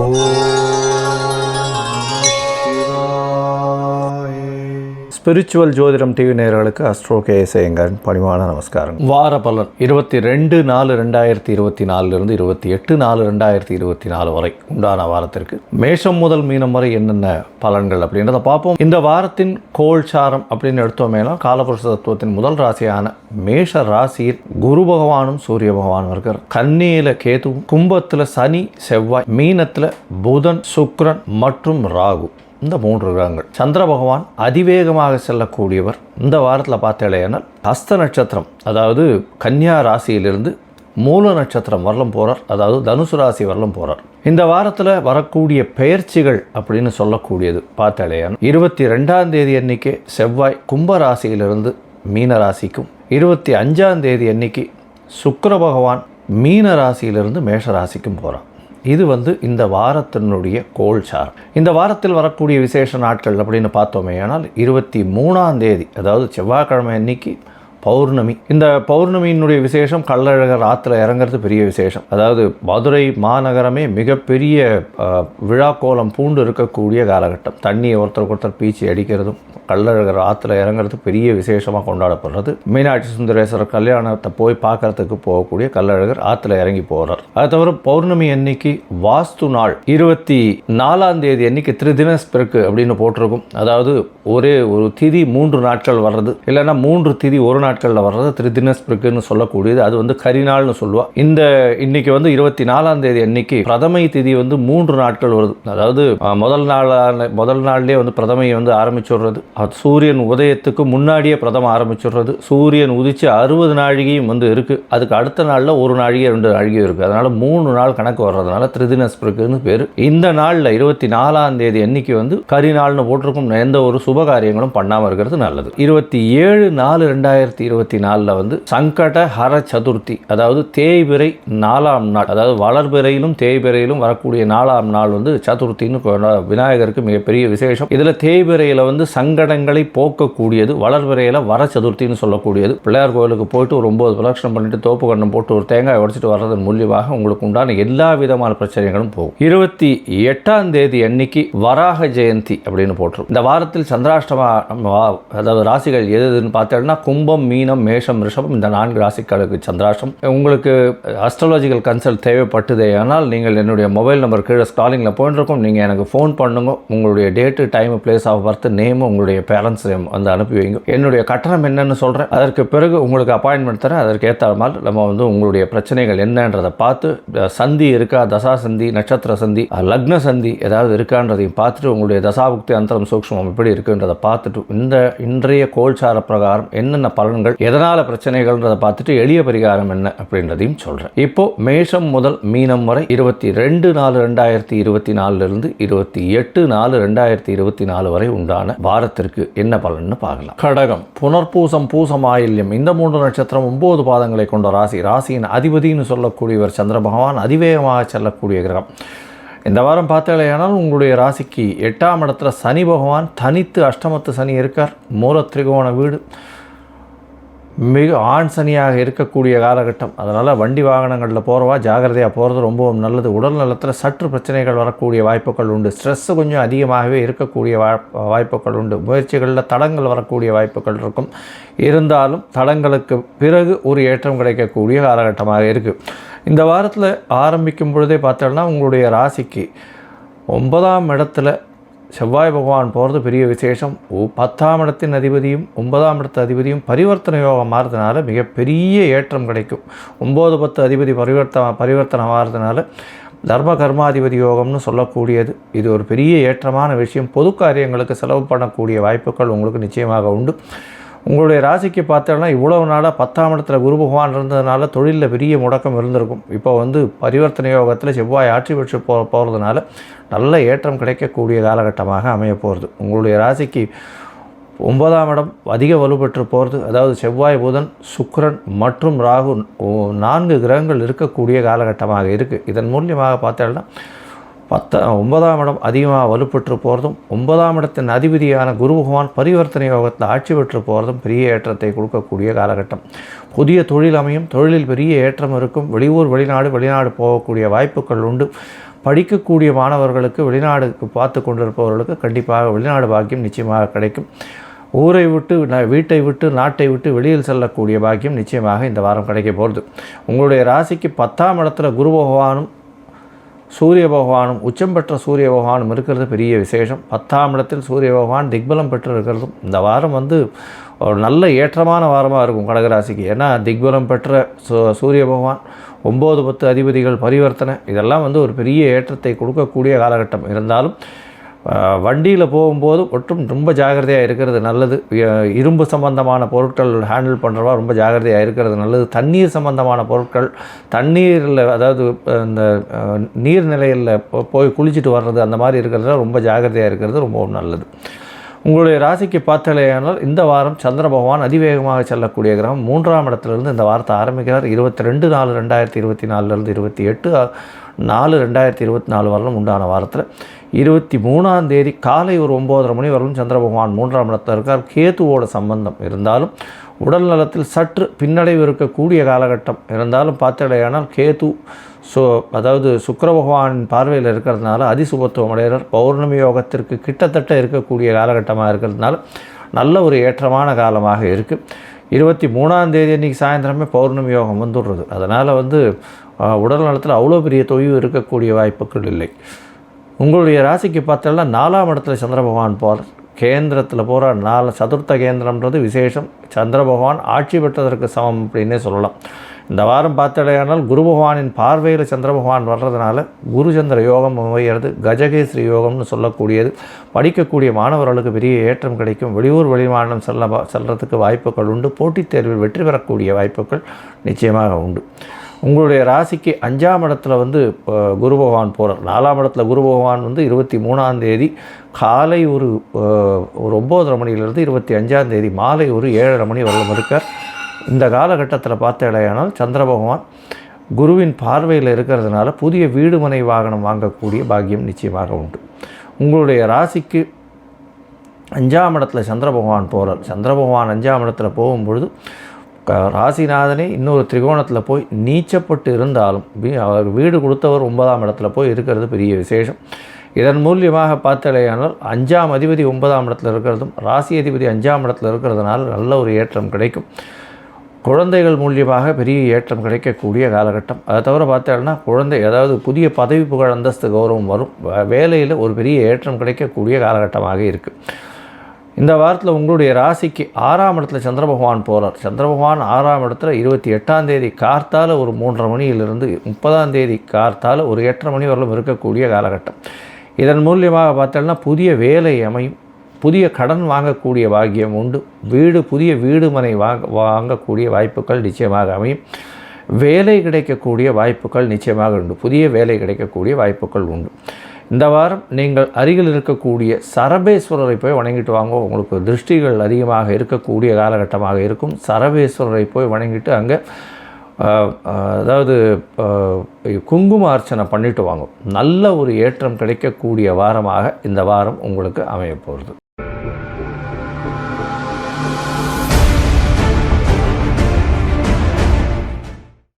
Oh. Spiritual ஜோதிடம் TV நேர்களுக்கு astro கேஎஸ்ஐங்கரின் பணிவான நமஸ்காரம். வார பலன். இருபத்தி ரெண்டு நாலு ரெண்டாயிரத்தி இருபத்தி நாலுலேருந்து இருபத்தி எட்டு நாலு ரெண்டாயிரத்தி இருபத்தி நாலு வரை உண்டான வாரத்திற்கு மேஷம் முதல் மீனம் வரை என்னென்ன பலன்கள் அப்படின்றத பார்ப்போம். இந்த வாரத்தின் கோல்சாரம் அப்படின்னு எடுத்தோமேனா காலபுருஷ தத்துவத்தின் முதல் ராசியான மேஷ ராசியில் குரு பகவானும் சூரிய பகவானும் இருக்கிறார். கன்னியில கேதுவும் கும்பத்தில் சனி செவ்வாய் மீனத்தில் புதன் சுக்ரன் மற்றும் ராகு. இந்த மூன்று கிரகங்கள். சந்திர பகவான் அதிவேகமாக செல்லக்கூடியவர். இந்த வாரத்தில் பார்த்தேனால் ஹஸ்த நட்சத்திரம் அதாவது கன்னியா ராசியிலிருந்து மூல நட்சத்திரம் வரலும் போகிறார் அதாவது தனுசு ராசி வரலும் போகிறார் இந்த வாரத்தில் வரக்கூடிய பெயர்ச்சிகள் அப்படின்னு சொல்லக்கூடியது பார்த்தாலேயான இருபத்தி ரெண்டாம் தேதி அன்னைக்கு செவ்வாய் கும்ப ராசியிலிருந்து மீன ராசிக்கும் இருபத்தி அஞ்சாம் தேதி அன்னைக்கு சுக்கர பகவான் மீன ராசியிலிருந்து மேஷ ராசிக்கும் போகிறான் இது வந்து இந்த வாரத்தினுடைய கோல் சார். இந்த வாரத்தில் வரக்கூடிய விசேஷ நாட்கள் அப்படின்னு பார்த்தோமே ஆனால் இருபத்தி மூணாம் தேதி அதாவது செவ்வாய்க்கிழமை அன்னைக்கு பௌர்ணமி. இந்த பௌர்ணமியினுடைய விசேஷம் கள்ளழகர் ஆற்றுல இறங்குறது பெரிய விசேஷம். அதாவது மதுரை மாநகரமே மிகப்பெரிய விழா கோலம் பூண்டு இருக்கக்கூடிய காலகட்டம். தண்ணியை ஒருத்தருக்கு ஒருத்தர் பீச்சி அடிக்கிறதும் கள்ளழகர் ஆற்றுல இறங்குறது பெரிய விசேஷமாக கொண்டாடப்படுறது. மீனாட்சி சுந்தரேஸ்வரர் கல்யாணத்தை போய் பார்க்கறதுக்கு போகக்கூடிய கள்ளழகர் ஆற்றுல இறங்கி போகிறார் அது தவிர பௌர்ணமி அன்னைக்கு வாஸ்து நாள் இருபத்தி நாலாம் தேதி அன்னைக்கு திரிதினஸ்பிறகு அப்படின்னு போட்டிருக்கும். அதாவது ஒரே ஒரு திதி மூன்று நாட்கள் வர்றது. இல்லைன்னா மூன்று திதி ஒரு நாள் நாட்களில் வர்றது திரிதினஸ்பிறகுன்னு சொல்லக்கூடியது. அது வந்து கரிநாள்னு சொல்லுவா. இந்த இன்னைக்கு வந்து இருபத்தி நாலாம் தேதி அன்னைக்கு பிரதமை திதி வந்து மூன்று நாட்கள் வருது. அதாவது முதல் நாளான முதல் நாள்லேயே வந்து பிரதமையை வந்து ஆரம்பிச்சுடுறது. அது சூரியன் உதயத்துக்கு முன்னாடியே பிரதம ஆரம்பிச்சுடுறது. சூரியன் உதிச்சு அறுபது நாழிகையும் வந்து இருக்குது அதுக்கு அடுத்த நாளில் ஒரு நாழிகை ரெண்டு நாழிகை இருக்குது அதனால் மூணு நாள் கணக்கு வர்றதுனால திரிதினஸ்பிறகுன்னு பேர். இந்த நாளில் இருபத்தி நாலாம் தேதி அன்னைக்கு வந்து கரிநாள்னு போட்டிருக்கும். எந்த ஒரு சுப காரியங்களும் பண்ணாமல் இருக்கிறது நல்லது. இருபத்தி ஏழு நாலு ரெண்டாயிரத்தி இருபத்தி நாலில் வந்து சங்கட ஹர சதுர்த்தி அதாவது தேய்பிறை நாலாம் நாள் அதாவது வளர்பிறையிலும் தேய்பிறையிலும் வரக்கூடிய நாலாம் நாள் வந்து சதுர்த்தின்னு விநாயகருக்கு மிகப்பெரிய விசேஷம். இதில் தேய்பிறையில் வந்து சங்கடங்களை போக்கக்கூடியது வளர்பிறையில் வர சதுர்த்தின்னு சொல்லக்கூடியது. பிள்ளையார் கோயிலுக்கு போயிட்டு ஒரு ஒம்பது பிரதட்சணம் பண்ணிட்டு தோப்பு கண்ணம் போட்டு ஒரு தேங்காய் உடைச்சிட்டு வர்றதன் மூலியமாக உங்களுக்கு உண்டான எல்லா விதமான பிரச்சனைகளும் போகும். இருபத்தி எட்டாம் தேதி அன்னைக்கு வராக ஜெயந்தி அப்படின்னு போட்டுரும் இந்த வாரத்தில் சந்திராஷ்டமா அதாவது ராசிகள் எது எதுன்னு பார்த்தோம்னா கும்பம் மீனம் மேஷம் ரிஷபம் இந்த நான்கு ராசிகளுக்கு சந்திராஷ்டம். உங்களுக்கு அஸ்ட்ராலஜிக்கல் கன்சல்ட் தேவைப்பட்டதே ஆனால் நீங்கள் என்னுடைய மொபைல் நம்பர் கீழே ஸ்காலிங்கில் போயிட்டுருக்கோம் நீங்கள் எனக்கு ஃபோன் பண்ணுங்க. உங்களுடைய date time place of birth name உங்களுடைய பேரண்ட்ஸ் நேம் வந்து அனுப்பி வைங்க. என்னுடைய கட்டணம் என்னன்னு சொல்கிறேன் அதற்கு பிறகு உங்களுக்கு அப்பாயின்மெண்ட் தரேன். அதற்கு ஏற்ற மாதிரி நம்ம வந்து உங்களுடைய பிரச்சனைகள் என்னன்றதை பார்த்து சந்தி இருக்கா தசா சந்தி நட்சத்திர சந்தி லக்ன சந்தி ஏதாவது இருக்கான்றதையும் பார்த்துட்டு உங்களுடைய தசாபுக்தி அந்தரம் சூக்ஷ்மம் எப்படி இருக்குன்றதை பார்த்துட்டு இந்த இன்றைய கோல்சார பிரகாரம் என்னென்ன பலன்கள் எதனால் பிரச்சனைகள்ன்றதை பார்த்துட்டு எளிய பரிகாரம் என்ன அப்படின்றதையும் சொல்கிறேன் இப்போ மேஷம் முதல் மீனம் வரை இருபத்தி ரெண்டு நாலு ரெண்டாயிரத்தி இருபத்தி நாலுலேருந்து இருபத்தி எட்டு நாலு ரெண்டாயிரத்தி இருபத்தி நாலு வரை உண்டான வாரத்திற்கு என்ன பலன்னு பார்க்கலாம். கடகம் புனர்பூசம் பூசம் ஆயில்யம் இந்த மூன்று நட்சத்திரம் ஒன்பது பாதங்களை கொண்ட ராசி ராசியின் அதிபதினு சொல்லக்கூடியவர் சந்திர பகவான் அதிவேகமாக செல்லக்கூடிய கிரகம். இந்த வாரம் பார்த்தாலேயானால் உங்களுடைய ராசிக்கு எட்டாம் இடத்துல சனி பகவான் தனித்து அஷ்டமத்து சனி இருக்கார். மூல திரிகோண வீடு மிக ஆண் சனியாக இருக்கக்கூடிய காலகட்டம். அதனால் வண்டி வாகனங்களில் போகிறவா ஜாகிரதையாக போகிறது ரொம்பவும் நல்லது. உடல் நலத்தில் சற்று பிரச்சனைகள் வரக்கூடிய வாய்ப்புகள் உண்டு. ஸ்ட்ரெஸ்ஸு கொஞ்சம் அதிகமாகவே இருக்கக்கூடிய வாய்ப் வாய்ப்புகள் உண்டு. முயற்சிகளில் தடங்கள் வரக்கூடிய வாய்ப்புகள் இருக்கும். இருந்தாலும் தடங்களுக்கு பிறகு ஒரு ஏற்றம் கிடைக்கக்கூடிய காலகட்டமாக இருக்குது இந்த வாரத்தில் ஆரம்பிக்கும் பொழுதே பார்த்தோம்னா உங்களுடைய ராசிக்கு ஒன்பதாம் இடத்துல செவ்வாய் பகவான் போகிறது பெரிய விசேஷம். பத்தாம் இடத்தின் அதிபதியும் ஒன்பதாம் இடத்து அதிபதியும் பரிவர்த்தனை யோகம் மாறுறதுனால மிகப்பெரிய ஏற்றம் கிடைக்கும். ஒம்பது பத்து அதிபதி பரிவர்த்தன பரிவர்த்தனை மாறுறதுனால தர்ம கர்மாதிபதி யோகம்னு சொல்லக்கூடியது. இது ஒரு பெரிய ஏற்றமான விஷயம். பொது காரியங்களுக்கு செலவு பண்ணக்கூடிய வாய்ப்புகள் உங்களுக்கு நிச்சயமாக உண்டு. உங்களுடைய ராசிக்கு பார்த்தோம்னா இவ்வளவு நாளாக பத்தாம் இடத்துல குரு பகவான் இருந்ததுனால தொழிலில் பெரிய முடக்கம் இருந்திருக்கும். இப்போ வந்து பரிவர்த்தனை யோகத்தில் செவ்வாய் ஆட்சி பெற்று போ போகிறதுனால நல்ல ஏற்றம் கிடைக்கக்கூடிய காலகட்டமாக அமைய போகிறது உங்களுடைய ராசிக்கு ஒன்பதாம் இடம் அதிக வலுப்பெற்று போகிறது அதாவது செவ்வாய் புதன் சுக்ரன் மற்றும் ராகு நான்கு கிரகங்கள் இருக்கக்கூடிய காலகட்டமாக இருக்குது இதன் மூலியமாக பார்த்தோம்னா பத்த ஒன்பதாம் இடம் அதிகமாக வலுப்பெற்று போகிறதும் ஒன்பதாம் இடத்தின் அதிபதியான குரு பகவான் பரிவர்த்தனை யோகத்தில் ஆட்சி பெற்று போகிறதும் பெரிய ஏற்றத்தை கொடுக்கக்கூடிய காலகட்டம். புதிய தொழில் அமையும் தொழிலில் பெரிய ஏற்றம் இருக்கும் வெளியூர் வெளிநாடு வெளிநாடு போகக்கூடிய வாய்ப்புகள் உண்டு. படிக்கக்கூடிய மாணவர்களுக்கு வெளிநாடுக்கு பார்த்து கொண்டிருப்பவர்களுக்கு கண்டிப்பாக வெளிநாடு பாக்கியம் நிச்சயமாக கிடைக்கும். ஊரை விட்டு வீட்டை விட்டு நாட்டை விட்டு வெளியில் செல்லக்கூடிய பாக்கியம் நிச்சயமாக இந்த வாரம் கிடைக்க போகிறது உங்களுடைய ராசிக்கு பத்தாம் இடத்துல குரு பகவானும் சூரிய பகவானும் உச்சம் பெற்ற சூரிய பகவானும் இருக்கிறது பெரிய விசேஷம். பத்தாம் இடத்தில் சூரிய பகவான் திக்பலம் பெற்று இருக்கிறதும் இந்த வாரம் வந்து ஒரு நல்ல ஏற்றமான வாரமாக இருக்கும் கடகராசிக்கு. ஏன்னா திக்பலம் பெற்ற சூரிய பகவான் ஒம்பது பத்து அதிபதிகள் பரிவர்த்தனை இதெல்லாம் வந்து ஒரு பெரிய ஏற்றத்தை கொடுக்கக்கூடிய காலகட்டம். இருந்தாலும் வண்டியில் போகும்போது ஒட்டும் ரொம்ப ஜாகிரதையாக இருக்கிறது நல்லது. இரும்பு சம்பந்தமான பொருட்கள் ஹேண்டில் பண்ணுறவா ரொம்ப ஜாகிரதையாக இருக்கிறது நல்லது. தண்ணீர் சம்பந்தமான பொருட்கள் தண்ணீரில் அதாவது இந்த நீர்நிலையில் போய் குளிச்சுட்டு வர்றது அந்த மாதிரி இருக்கிறதுல ரொம்ப ஜாகிரதையாக இருக்கிறது ரொம்பவும் நல்லது. உங்களுடைய ராசிக்கு பார்த்தாலேயானால் இந்த வாரம் சந்திர பகவான் அதிவேகமாக செல்லக்கூடிய கிரகம். மூன்றாம் இடத்துலேருந்து இந்த வாரத்தை ஆரம்பிக்கிறார். இருபத்தி ரெண்டு நாலு ரெண்டாயிரத்தி இருபத்தி நாலுலேருந்து இருபத்தி எட்டு நாலு ரெண்டாயிரத்தி இருபத்தி நாலு வரலும் உண்டான வாரத்தில். இருபத்தி மூணாம் தேதி காலை ஒரு ஒம்போதரை மணி வரலும் சந்திர பகவான் மூன்றாம் இடத்தில் இருக்கார். கேத்துவோட சம்பந்தம் இருந்தாலும் உடல் நலத்தில் சற்று பின்னடைவு இருக்கக்கூடிய காலகட்டம். இருந்தாலும் பார்த்தடையானால் கேது ஸோ அதாவது சுக்கர பகவான் பார்வையில் இருக்கிறதுனால அதிசுபத்துவம் அடைகிறார் பௌர்ணமி யோகத்திற்கு கிட்டத்தட்ட இருக்கக்கூடிய காலகட்டமாக இருக்கிறதுனால நல்ல ஒரு ஏற்றமான காலமாக இருக்குது இருபத்தி மூணாம் தேதி அன்றைக்கி சாயந்தரமே பௌர்ணமி யோகம் வந்துடுறது. அதனால் வந்து உடல் நலத்தில் அவ்வளோ பெரிய தொய்வு இருக்கக்கூடிய வாய்ப்புகள் இல்லை. உங்களுடைய ராசிக்கு பார்த்தோம்னா நாலாம் இடத்துல சந்திர பகவான் போகிறார் கேந்திரத்தில் போகிற நாலு சதுர்த்த கேந்திரம்ன்றது விசேஷம். சந்திர பகவான் ஆட்சி பெற்றதற்கு சமம் அப்படின்னே சொல்லலாம். இந்த வாரம் பார்த்தடையானால் குரு பகவானின் பார்வையில் சந்திர பகவான் வர்றதுனால குருச்சந்திர யோகம் அமைகிறது. கஜகேஸ்ரீ யோகம்னு சொல்லக்கூடியது. படிக்கக்கூடிய மாணவர்களுக்கு பெரிய ஏற்றம் கிடைக்கும். வெளியூர் வெளிமாநிலம் செல்ல செல்கிறதுக்கு வாய்ப்புகள் உண்டு. போட்டித் தேர்வில் வெற்றி பெறக்கூடிய வாய்ப்புகள் நிச்சயமாக உண்டு. உங்களுடைய ராசிக்கு அஞ்சாம் இடத்துல வந்து குரு பகவான் போகிறார் நாலாம் இடத்துல குரு பகவான் வந்து இருபத்தி மூணாம் தேதி காலை ஒரு ஒரு ஒம்போதரை மணியிலேருந்து இருபத்தி அஞ்சாம் தேதி மாலை ஒரு ஏழரை மணி வரலும் இருக்கார். இந்த காலகட்டத்தில் பார்த்த இடையானால் சந்திர பகவான் குருவின் பார்வையில் இருக்கிறதுனால புதிய வீடு மனை வாகனம் வாங்கக்கூடிய பாக்கியம் நிச்சயமாக உண்டு. உங்களுடைய ராசிக்கு அஞ்சாம் இடத்துல சந்திர பகவான் போகிறார் சந்திர பகவான் அஞ்சாம் இடத்துல போகும்பொழுது ராசிநாதனே இன்னொரு திரிகோணத்தில் போய் நீச்சப்பட்டு இருந்தாலும் அவர் வீடு கொடுத்தவர் ஒன்பதாம் இடத்துல போய் இருக்கிறது பெரிய விசேஷம். இதன் மூலியமாக பார்த்தலையானால் அஞ்சாம் அதிபதி ஒன்பதாம் இடத்துல இருக்கிறதும் ராசி அதிபதி அஞ்சாம் இடத்துல இருக்கிறதுனால நல்ல ஒரு ஏற்றம் கிடைக்கும். குழந்தைகள் மூலியமாக பெரிய ஏற்றம் கிடைக்கக்கூடிய காலகட்டம். அதை தவிர பார்த்தோம்னா குழந்தை அதாவது புதிய பதவி புகழ் அந்தஸ்து கௌரவம் வரும். வேலையில் ஒரு பெரிய ஏற்றம் கிடைக்கக்கூடிய காலகட்டமாக இருக்குது இந்த வாரத்தில் உங்களுடைய ராசிக்கு ஆறாம் இடத்துல சந்திர பகவான் போகிறார் சந்திர பகவான் ஆறாம் இடத்துல இருபத்தி எட்டாம் தேதி கார்த்தால் ஒரு மூன்றரை மணியிலிருந்து முப்பதாம் தேதி கார்த்தால் ஒரு எட்டரை மணி வரலும் இருக்கக்கூடிய காலகட்டம். இதன் மூலியமாக பார்த்தோம்னா புதிய வேலை அமையும். புதிய கடன் வாங்கக்கூடிய பாக்கியம் உண்டு. வீடு புதிய வீடு மனை வாங்க வாங்கக்கூடிய வாய்ப்புகள் நிச்சயமாக அமையும். வேலை கிடைக்கக்கூடிய வாய்ப்புகள் நிச்சயமாக உண்டு. புதிய வேலை கிடைக்கக்கூடிய வாய்ப்புகள் உண்டு. இந்த வாரம் நீங்கள் அருகில் இருக்கக்கூடிய சரபேஸ்வரரை போய் வணங்கிட்டு வாங்க. உங்களுக்கு திருஷ்டிகள் அதிகமாக இருக்கக்கூடிய காலகட்டமாக இருக்கும். சரபேஸ்வரரை போய் வணங்கிட்டு அங்கே அதாவது குங்கும அர்ச்சனை பண்ணிட்டு வாங்க. நல்ல ஒரு ஏற்றம் கிடைக்கக்கூடிய வாரமாக இந்த வாரம் உங்களுக்கு அமையப்போகிறது